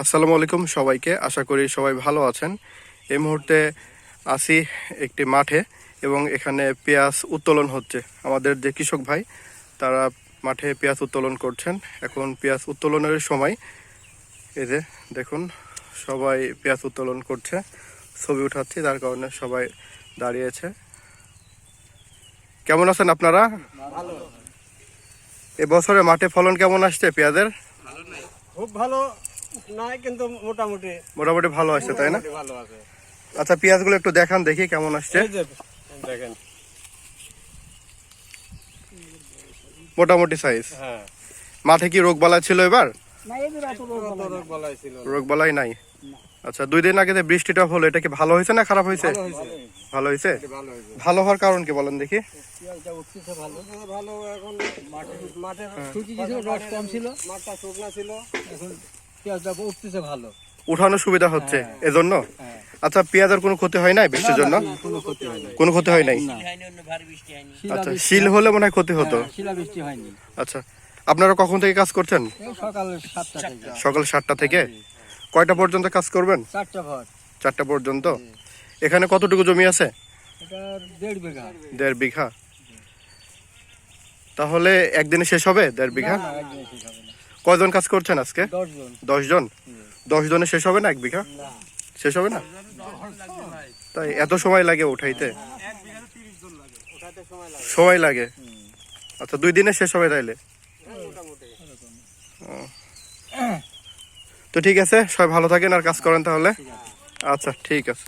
আসসালামু আলাইকুম সবাইকে। আশা করি সবাই ভালো আছেন। এই মুহূর্তে আসি একটি মাঠে এবং এখানে পেঁয়াজ উত্তোলন হচ্ছে। আমাদের যে কৃষক ভাই তারা মাঠে পেঁয়াজ উত্তোলন করছেন। এখন পেঁয়াজ উত্তোলনের সময় এই যে দেখুন সবাই পেঁয়াজ উত্তোলন করছে। ছবি উঠাচ্ছি তার কারণে সবাই দাঁড়িয়েছে। কেমন আছেন আপনারা? এবছরে মাঠে ফলন কেমন আসছে পেঁয়াজের? খুব ভালো। নাই কিন্তু মোটামুটি। মোটামুটি ভালো আসছে তাই না? ভালো আছে। আচ্ছা পেঁয়াজগুলো একটু দেখান দেখি কেমন আসছে। দেখেন। মোটামুটি সাইজ হ্যাঁ। মাঠে কি রোগ বালাই ছিল এবার? রোগ বালাই নাই। আচ্ছা দুই দিন আগে যে বৃষ্টিটা হলো এটা কি ভালো হয়েছে না খারাপ হয়েছে? ভালো হয়েছে। ভালো হওয়ার কারণ কি বলেন দেখি। ভালো। ভালো এখন মাঠে মাঠে ছিল কম ছিল। মাঠটা শুকনা ছিল। এখন পেঁয়াজটা উঠতেছে ভালো। উঠানো সুবিধা হচ্ছে এজন্য? হ্যাঁ। আচ্ছা পেঁয়াজের কোনো ক্ষতি হয় নাই বৃষ্টির জন্য? কোনো ক্ষতি হয় নাই। আচ্ছা শিল হলে মনে হয় ক্ষতি হতো। হ্যাঁ, বৃষ্টি হয়নি। আচ্ছা আপনারা কখন থেকে কাজ করছেন? সকাল সাতটা থেকে। সকাল সাতটা থেকে? কয়টা পর্যন্ত কাজ করবেন? চারটা পর্যন্ত? এখানে কতটুকু জমি আছে? দেড় বিঘা। তাহলে একদিনে শেষ হবে দেড় বিঘা? কয়জন কাজ করছেন আজকে? দশ জন দশ জনে শেষ হবে না এক বিঘা? শেষ হবে না? তাই এত সময় লাগে উঠাইতে? সময় লাগে। আচ্ছা দুই দিনে শেষ হবে তাইলে? তো ঠিক আছে সবাই ভালো থাকেন আর কাজ করেন তাহলে? আচ্ছা ঠিক আছে।